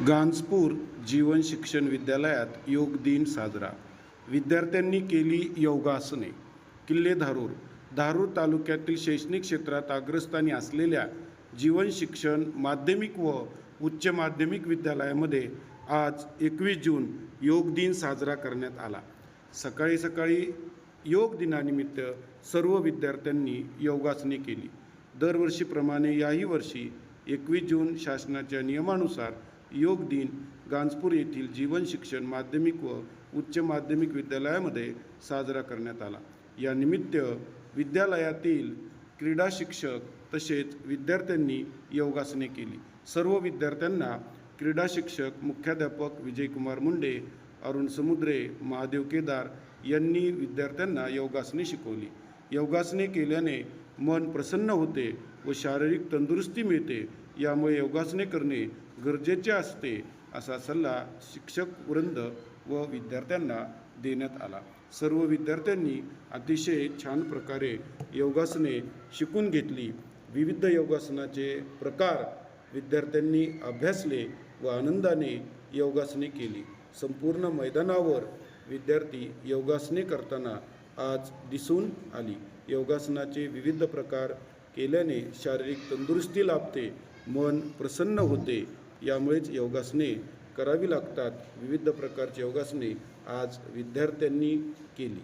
गांजपूर जीवन शिक्षण विद्यालयात योग दिन साजरा. विद्यार्थ्यांनी केली योगासने. किल्ले धारूर धारूर तालुक्यातील शैक्षणिक क्षेत्रात अग्रस्थानी असलेल्या जीवन शिक्षण माध्यमिक व उच्च माध्यमिक विद्यालयामध्ये आज एकवीस जून योग दिन साजरा करण्यात आला. सकाळी सकाळी योग दिनानिमित्त सर्व विद्यार्थ्यांनी योगासने केली. दरवर्षीप्रमाणे याही वर्षी एकवीस जून शासनाच्या नियमानुसार योग दिन गांजपूर येथील जीवन शिक्षण माध्यमिक व उच्च माध्यमिक विद्यालयामध्ये साजरा करण्यात आला. या निमित्त विद्यालयातील क्रीडा शिक्षक तसेच विद्यार्थ्यांनी योगासने केली. सर्व विद्यार्थ्यांना क्रीडा शिक्षक मुख्याध्यापक विजयकुमार मुंडे अरुण समुद्रे महादेव केदार यांनी विद्यार्थ्यांना योगासने शिकवली. योगासने केल्याने मन प्रसन्न होते व शारीरिक तंदुरुस्ती मिळते. यामुळे योगासने करणे गरजेचे असते असा सल्ला शिक्षक वृंद व विद्यार्थ्यांना देण्यात आला. सर्व विद्यार्थ्यांनी अतिशय छान प्रकारे योगासने शिकून घेतली. विविध योगासनाचे प्रकार विद्यार्थ्यांनी अभ्यासले व आनंदाने योगासने केली. संपूर्ण मैदानावर विद्यार्थी योगासने करताना आज दिसून आली. योगासनाचे विविध प्रकार केल्याने शारीरिक तंदुरुस्ती लाभते मन प्रसन्न होते यामुळेच योगासने करावी लागतात. विविध प्रकारची योगासने आज विद्यार्थ्यांनी केली.